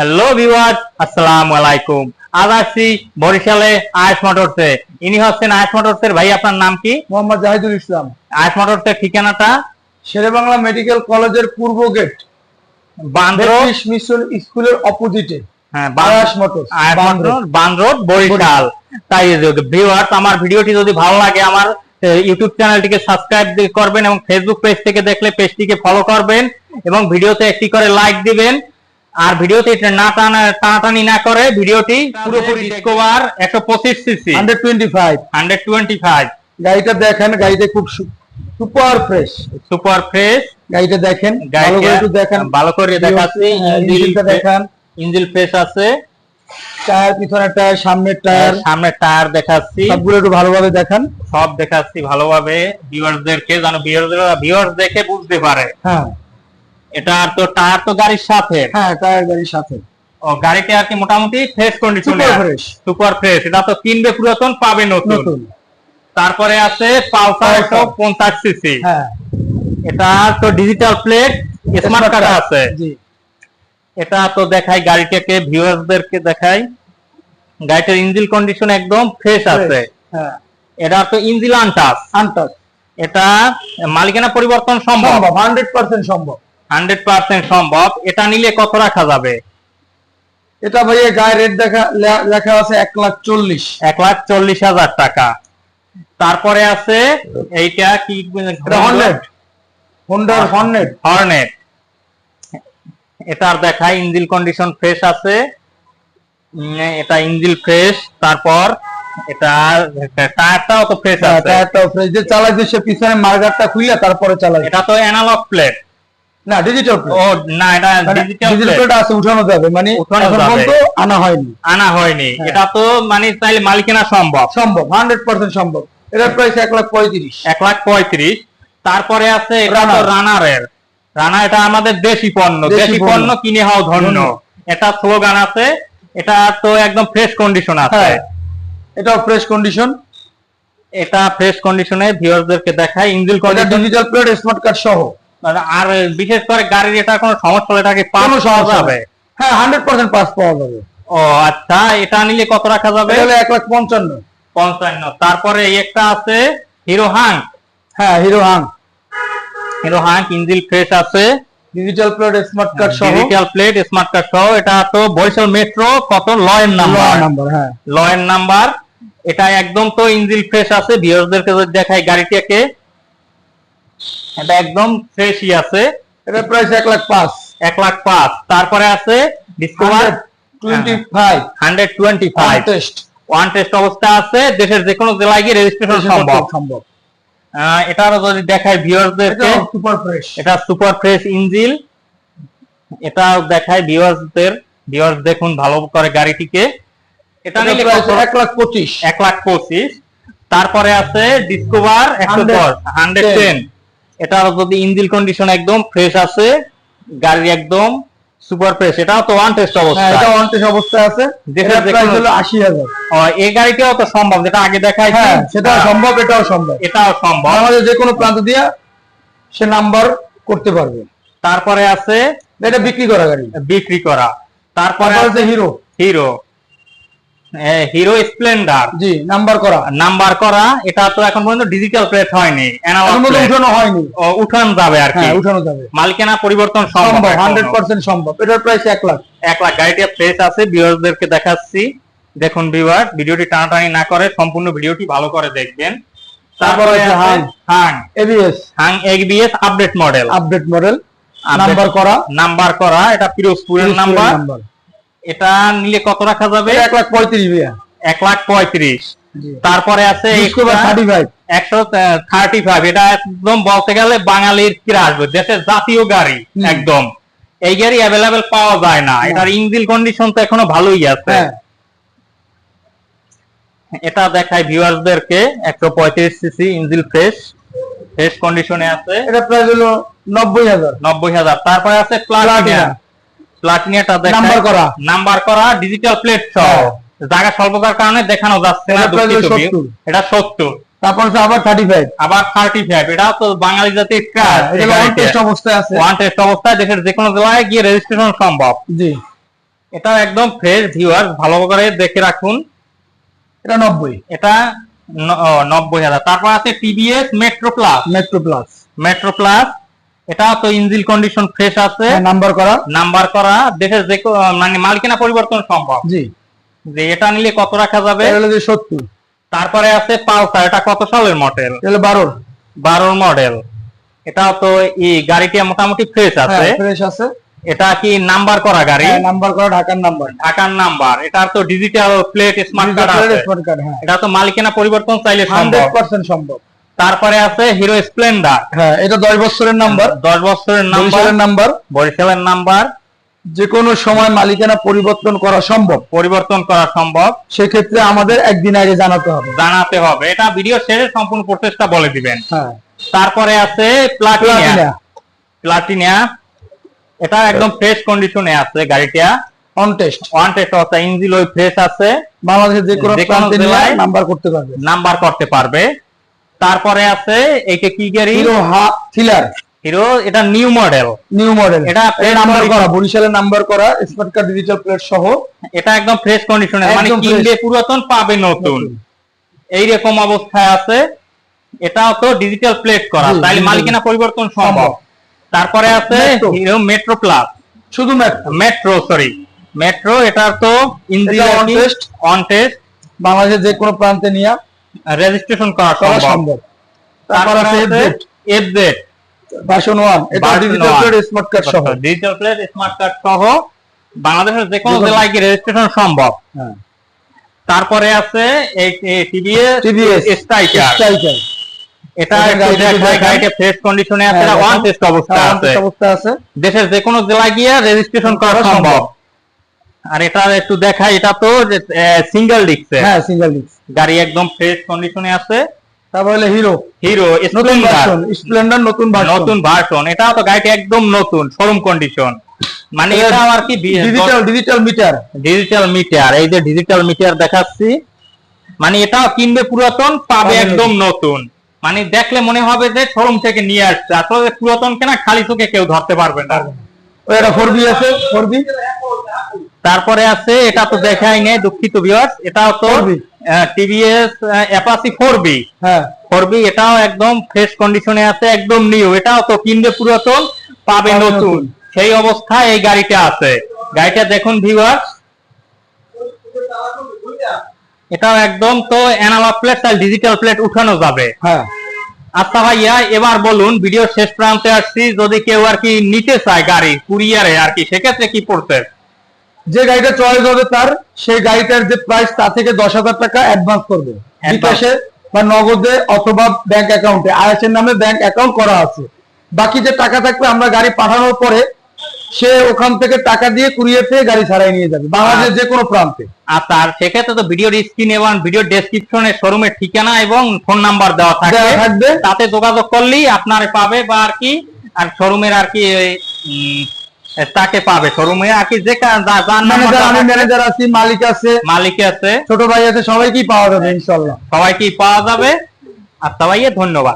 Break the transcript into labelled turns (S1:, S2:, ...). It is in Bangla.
S1: হ্যালো ভিউয়ার আসসালামু আলাইকুম আজ আসছি বরিশালে আয়েশ মোটরসে ইনি হচ্ছেন আয়েশ মোটরসের ভাই আপনার নাম কি?
S2: মোহাম্মদ জাহিদুল ইসলাম।
S1: আয়েশ মোটরসের ঠিকানাটা?
S2: শেরেবাংলা মেডিকেল কলেজের পূর্ব গেট।
S1: বান্দ্র।
S2: বেত্রিশ মিশন স্কুলের অপোজিটে।
S1: হ্যাঁ
S2: মোটরস
S1: বান্দ্রোড বরিশাল। তাই ভিউয়ার্স আমার ভিডিওটি যদি ভালো লাগে আমার ইউটিউব চ্যানেলটিকে সাবস্ক্রাইব করবেন এবং ফেসবুক পেজ থেকে দেখলে পেজটিকে ফলো করবেন এবং ভিডিওতে একটি করে লাইক দিবেন। আর ভিডিওতে এটা না টানা টানাটানি না করে ভিডিওটি পুরোপুরি ডিসকভার একশো পঁচিশ CC
S2: hundred twenty five.
S1: Hundred twenty five.
S2: গাড়িটা দেখেন গাড়িটা খুব সুপার ফ্রেশ।
S1: Super fresh.
S2: গাড়িটা দেখেন ভালো করে একটু দেখেন।
S1: ভালো করে দেখাচ্ছি।
S2: হ্যাঁ, ইঞ্জিনটা দেখেন।
S1: ইঞ্জিন ফ্রেশ আছে।
S2: টায়ার পিছনের টায়ার সামনের টায়ার।
S1: সামনে টায়ার দেখাচ্ছি।
S2: সবগুলো একটু ভালোভাবে দেখেন।
S1: সব দেখাচ্ছি ভালোভাবে। ভিউয়ারদেরকে যেন ভিউয়ার্স দেখে বুঝতে পারে।
S2: হ্যাঁ।
S1: এটা তো টায়ার তো গাড়ির সাথে।
S2: হ্যাঁ টায়ার গাড়ির সাথে।
S1: ও গাড়িতে আর কি মোটামুটি ফ্রেশ কন্ডিশনে
S2: সুপার ফ্রেশ
S1: সুপার ফ্রেশ এটা তো কিনবে পুরাতন পাবে নতুন।
S2: নতুন।
S1: তারপরে আছে পালসার একশো পঞ্চাশ সিসি
S2: হ্যাঁ।
S1: এটা তো ডিজিটাল প্লেট স্মার্ট কার্ড আছে।
S2: জি।
S1: এটা তো দেখাই গাড়িটাকে ভিউয়ারদেরকে দেখাই। গাড়িটার ইঞ্জিন কন্ডিশন একদম ফ্রেশ আছে।
S2: হ্যাঁ।
S1: এটা তো ইঞ্জিন আনটাস
S2: আনটাস
S1: এটা মালিকানা পরিবর্তন সম্ভব।
S2: সম্ভব হান্ড্রেড পার্সেন্ট সম্ভব।
S1: হান্ড্রেড পার্সেন্ট সম্ভব। এটা নিলে কত রাখা যাবে?
S2: এটা ভাইয়া গায়ে রেট দেখা লেখা আছে এক লাখ চল্লিশ।
S1: এক লাখ চল্লিশ হাজার টাকা। তারপরে আছে এইটা কি
S2: হর্নেট হোন্ডার হর্নেট
S1: হর্নেট এটার দেখাই ইঞ্জিন কন্ডিশন ফ্রেশ আছে। এটা ইঞ্জিন ফ্রেশ। তারপর এটা টায়ারটাও তো ফ্রেশ আছে।
S2: টায়ারটাও ফ্রেশ। যে চালাই যে সে পিছনে মার্গারটা খুইলা তারপরে চালাই
S1: এটা তো অ্যানালগ প্লেট
S2: না ডিজিটাল
S1: ও না এটা ডিজিটাল
S2: আছে উঠানো যাবে মানে
S1: উঠানো যাবে।
S2: আনা হয়নি।
S1: আনা হয়নি।
S2: হ্যাঁ।
S1: এটা তো মানে চাইলে মালিকানা সম্ভব?
S2: সম্ভব হান্ড্রেড পার্সেন্ট সম্ভব। এটার প্রাইস এক লাখ পঁয়ত্রিশ।
S1: এক লাখ পঁয়ত্রিশ। তারপরে আছে এটা তো। রানারের রানা এটা আমাদের দেশি পণ্য।
S2: দেশি পণ্য।
S1: কিনে হও ধন্য। এটা স্লোগান আছে। এটা তো একদম ফ্রেশ কন্ডিশন আছে।
S2: হ্যাঁ। এটাও ফ্রেশ কন্ডিশন
S1: এটা ফ্রেশ কন্ডিশনে ভিউয়ারদেরকে দেখায়। Engine
S2: digital plate smart card সহ।
S1: আর বিশেষ করে গাড়ির এটা কোনো সমস্যা হলে পাস
S2: কোনো সমস্যা নেই। হ্যাঁ হান্ড্রেড পার্সেন্ট পাস পাওয়া যাবে।
S1: ও আচ্ছা এটা নিলে কত রাখা যাবে?
S2: এক লাখ পঞ্চান্ন।
S1: পঞ্চান্ন। তারপরে একটা আছে হিরো হাং।
S2: হ্যাঁ Hero Hunk.
S1: Hero Hunk engine fresh আছে।
S2: ডিজিটাল প্লেট স্মার্ট কার্ড সহ।
S1: ডিজিটাল প্লেট স্মার্ট কার্ড সহ। এটা তো বরিশাল মেট্রো কত? লয়ের নাম্বার
S2: নাম্বার হ্যাঁ।
S1: লয়ের নাম্বার এটা একদম তো ইঞ্জিন ফ্রেশ আছে। ভিউয়ারদেরকে যদি দেখাই গাড়িটাকে। এটা একদম ফ্রেশই আছে।
S2: এটার প্রাইস এক লাখ পাঁচ।
S1: এক লাখ পাঁচ। তারপরে আছে Discover
S2: twenty five
S1: hundred twenty five
S2: test
S1: one test অবস্থা আছে দেশের যে কোনো জেলায় গিয়ে রেজিস্ট্রেশন সম্ভব।
S2: সম্ভব।
S1: আহ, এটারও যদি দেখাই ভিউয়ারদেরকে
S2: সুপার ফ্রেশ
S1: এটা সুপার ফ্রেশ ইঞ্জিন এটা দেখায় ভিউয়ার্সদের ভিউয়ার্স দেখুন ভালো করে গাড়িটিকে। এটা নিলে
S2: প্রাইস
S1: কত?
S2: এক লাখ পঁচিশ।
S1: এক লাখ পঁচিশ। তারপরে আছে ডিসকভার একশো দশ হান্ড্রেড টেন এটার যদি ইঞ্জিন কন্ডিশন একদম ফ্রেশ আছে গাড়ি একদম সুপার ফ্রেশ এটাও তো ওয়ান টেস্ট
S2: হ্যাঁ
S1: অবস্থা
S2: এটা ওয়ান টেস্ট অবস্থা আছে।
S1: যেটা
S2: প্রাইস হলো আশি হাজার।
S1: ও, এই গাড়িটাও তো সম্ভব যেটা আগে দেখাই
S2: হ্যাঁ সেটাও সম্ভব এটাও সম্ভব।
S1: এটাও সম্ভব।
S2: আমাদের যে কোনো প্রান্ত দিয়া সে নাম্বার করতে পারবে।
S1: তারপরে আছে
S2: এটা বিক্রি করা গাড়ি।
S1: বিক্রি করা। তারপরে আছে
S2: হিরো
S1: হিরো হিরো স্প্লেন্ডার
S2: জি নাম্বার করা।
S1: নাম্বার করা এটা তো এখন পর্যন্ত ডিজিটাল প্লেট হয়নি।
S2: উঠানো হয়নি।
S1: উঠান যাবে আর কি।
S2: হ্যাঁ উঠানো যাবে।
S1: মালিকানা পরিবর্তন সম্ভব
S2: হান্ড্রেড পার্সেন্ট সম্ভব। এটার প্রাইস এক লাখ।
S1: এক লাখ। গাড়িটা ফ্রেশ আছে ভিউয়ারদেরকে দেখাচ্ছি। দেখুন ভিউয়ার ভিডিওটি টানাটানি না করে সম্পূর্ণ ভিডিওটি ভালো করে দেখবেন। তারপরে
S2: Hunk.
S1: Hunk
S2: ABS
S1: Hunk ABS update model
S2: update model number করা।
S1: নাম্বার করা এটা পিরোজপুরের নাম্বার এটা নিলে কত রাখা যাবে?
S2: এক লাখ পঁয়ত্রিশ ভাইয়া।
S1: এক লাখ পঁয়ত্রিশ। তারপরে আছে একশো থার্টি ফাইভ এটা একদম বলতে গেলে বাঙালির কিরা আসবে দেশের জাতীয় গাড়ি একদম। এই গাড়ি অ্যাভেলেবেল পাওয়া যায় না। এটার ইঞ্জিন কন্ডিশন তো এখনও ভালোই আছে।
S2: হ্যাঁ।
S1: এটা দেখায় ভিউয়ার্সদেরকে একশো পঁয়ত্রিশ সিসি ইঞ্জিন ফ্রেশ ফ্রেশ কন্ডিশনে আছে।
S2: এটা প্রাইস হলো নব্বই হাজার।
S1: নব্বই হাজার। তারপরে আছে প্লাটিনা। প্লাটিনাটা
S2: Number করা।
S1: নাম্বার করা ডিজিটাল প্লেট সহ।
S2: হ্যাঁ।
S1: জায়গা স্বল্পতার কারণে দেখানো যাচ্ছে না
S2: এটা প্রায়
S1: দুঃখিত
S2: 70
S1: view। এটা সত্তর।
S2: তারপর আবার থার্টি ফাইভ
S1: আবার থার্টি ফাইভ এটা তো বাঙালি জাতির কাজ
S2: ওয়ান টেস্ট অবস্থায় আছে।
S1: ওয়ান টেস্ট অবস্থায় দেশের যে কোনো জেলায় গিয়ে রেজিস্ট্রেশন সম্ভব।
S2: জি।
S1: এটা একদম ফ্রেশ ভিউয়ার ভালো করে দেখে রাখুন।
S2: এটা নব্বই।
S1: এটা নব্বই হাজার। তারপর আছে TVS Metro Plus
S2: Metro Plus
S1: Metro Plus এটা তো ইঞ্জিন কন্ডিশন ফ্রেশ আছে।
S2: নাম্বার করা।
S1: নাম্বার করা দেশের যে মানে মালিকানা পরিবর্তন সম্ভব।
S2: জি।
S1: যে এটা নিলে কত রাখা যাবে?
S2: সত্তর।
S1: তারপরে আছে পালসার এটা কত সালের মডেল
S2: বারোর।
S1: বারোর মডেল এটা তো এই গাড়িটি মোটামুটি ফ্রেশ আছে।
S2: হ্যাঁ ফ্রেশ আছে।
S1: এটা কি নাম্বার করা গাড়ি?
S2: নাম্বার করা ঢাকার নাম্বার
S1: ঢাকার নাম্বার এটা তো ডিজিটাল প্লেট স্মার্ট কার্ড আছে।
S2: স্মার্ট কার্ড হ্যাঁ।
S1: এটা তো মালিকানা পরিবর্তন চাইলে সম্ভব।
S2: হান্ড্রেড পার্সেন্ট সম্ভব।
S1: তারপরে আছে হিরো স্প্লেন্ডার
S2: হ্যাঁ এটা দশ বছরের নাম্বার
S1: দশ বছরের নাম্বার
S2: নাম্বার
S1: বরিশালের নাম্বার
S2: যে কোনো সময় মালিকানা পরিবর্তন করা সম্ভব।
S1: পরিবর্তন করা সম্ভব।
S2: সেক্ষেত্রে আমাদের একদিন আগে জানাতে হবে।
S1: জানাতে হবে। এটা ভিডিও শেষে সম্পূর্ণ প্রসেসটা বলে দিবেন।
S2: হ্যাঁ।
S1: তারপরে আছে প্লাটিনিয়া
S2: প্লাটিনা
S1: প্লাটিনিয়া এটা একদম ফ্রেশ কন্ডিশনে আছে গাড়িটা।
S2: অন টেস্ট
S1: ওয়ান টেস্ট অবস্থা। ইঞ্জিন ওই ফ্রেশ আছে।
S2: বাংলাদেশের যে কোনো নাম্বার করতে পারবে।
S1: নাম্বার করতে পারবে। তারপরে আছে এইটা কি গাড়ি?
S2: হিরো হা থ্রিলার।
S1: হিরো এটা নিউ মডেল।
S2: New model.
S1: এটা
S2: এটা নাম্বার করা বরিশালের নাম্বার করা স্মার্ট কার্ড ডিজিটাল প্লেট সহ।
S1: এটা একদম ফ্রেশ কন্ডিশনে মানে
S2: fresh।
S1: পুরাতন পাবে নতুন। এইরকম অবস্থায় আছে। এটাও তো ডিজিটাল প্লেট করা তাইলে মালিকানা পরিবর্তন সম্ভব। তারপরে আছে হিরো মেট্রো প্লাস
S2: শুধু মেট্রো
S1: মেট্রো সরি মেট্রো এটার তো ইঞ্জিন
S2: এটা।
S1: অন টেস্ট
S2: বাংলাদেশের যে কোনো প্রান্তে নিয়ে।
S1: রেজিস্ট্রেশন করা সম্ভব। তারপর
S2: আছে
S1: আছে এফজেড
S2: ভার্সন ওয়ান এটা ডিজিটাল প্লেট স্মার্ট কার্ড সহ।
S1: ডিজিটাল প্লেট স্মার্ট কার্ড সহ। বাংলাদেশের যে কোনো জেলায় কি রেজিস্ট্রেশন সম্ভব।
S2: হ্যাঁ।
S1: তারপরে আছে স্ট্রাইকার
S2: স্ট্রাইকার
S1: এটা
S2: গাড়িটা
S1: ফ্রেশ কন্ডিশনে আছে
S2: হ্যাঁ,
S1: ওয়ান টেস্ট অবস্থা আছে।
S2: অবস্থা আছে।
S1: দেশের যে কোনো জেলায় গিয়ে রেজিস্ট্রেশন করা সম্ভব। আর এটা একটু দেখায় এটা তো সিঙ্গেল ডিস্ক
S2: হ্যাঁ সিঙ্গেল ডিস্ক
S1: গাড়ি একদম ফ্রেশ কন্ডিশনে আছে।
S2: তারপর হলো হিরো
S1: হিরো
S2: নতুন
S1: স্প্লেন্ডার
S2: স্প্লেন্ডার নতুন ভার্সন
S1: নতুন ভার্সন এটা তো গাড়িটা একদম নতুন শোরুম কন্ডিশন মানে
S2: এটা
S1: এটা আর কি
S2: digital digital meter
S1: digital meter এই যে ডিজিটাল মিটার দেখাচ্ছি। মানে এটাও কিনবে পুরাতন পাবে একদম নতুন। মানে দেখলে মনে হবে যে শোরুম থেকে নিয়ে আসছে। আসলে পুরাতন কেনা খালি চোখে কেউ ধরতে পারবে না।
S2: ওই এটা ফোর বি আছে ফোর বি
S1: তারপরে আছে এটা তো দেখাই নেই দুঃখিত ভিউয়ার্স এটাও তো টিভিএস অ্যাপাসি ফোর বি
S2: হ্যাঁ।
S1: ফোর বি এটাও একদম ফ্রেশ কন্ডিশনে আছে একদম নিউ এটাও তো কিনবে পুরাতন পাবে নতুন। সেই অবস্থায় এই গাড়িটা আছে। গাড়িটা দেখুন ভিউয়ার্স এটাও একদম তো অ্যানালগ প্লেট আর ডিজিটাল প্লেট উঠানো যাবে।
S2: হ্যাঁ।
S1: আচ্ছা ভাইয়া এবার বলুন ভিডিও শেষ প্রান্তে আসছি যদি কেউ আর কি নিতে চায় গাড়ি কুরিয়ারে আর কি সেক্ষেত্রে কি পড়তে?
S2: যে গাড়িটা চয়েস হবে তার সেই গাড়িটার যে প্রাইস তা থেকে দশ হাজার টাকা অ্যাডভান্স করবে। বিকাশে বা নগদে অথবা ব্যাংক অ্যাকাউন্টে আইএসএর নামে ব্যাংক অ্যাকাউন্ট করা আছে। বাকি যে টাকা থাকবে আমরা গাড়ি পাঠানোর পরে সে ওখান থেকে টাকা দিয়ে কুরিয়ার থেকে গাড়ি ছাড়াই নিয়ে যাবে বাংলাদেশের যে কোনো প্রান্তে।
S1: আর তার সেক্ষেত্রে তো ভিডিওর স্ক্রিন এবং ভিডিও ডেসক্রিপশনে শোরুমের ঠিকানা এবং ফোন নাম্বার দেওয়া থাকবে। তাতে যোগাযোগ করলেই আপনার পাবে বা আর কি আর শোরুমের আর কি তাকে পাবে। শোরুমে আর কি যে
S2: আমি ম্যানেজার আছি মালিক আছে।
S1: মালিক আছে।
S2: ছোট ভাই আছে সবাইকেই পাওয়া যাবে ইনশাল্লাহ।
S1: সবাইকেই পাওয়া যাবে। আর সবাইকে ধন্যবাদ।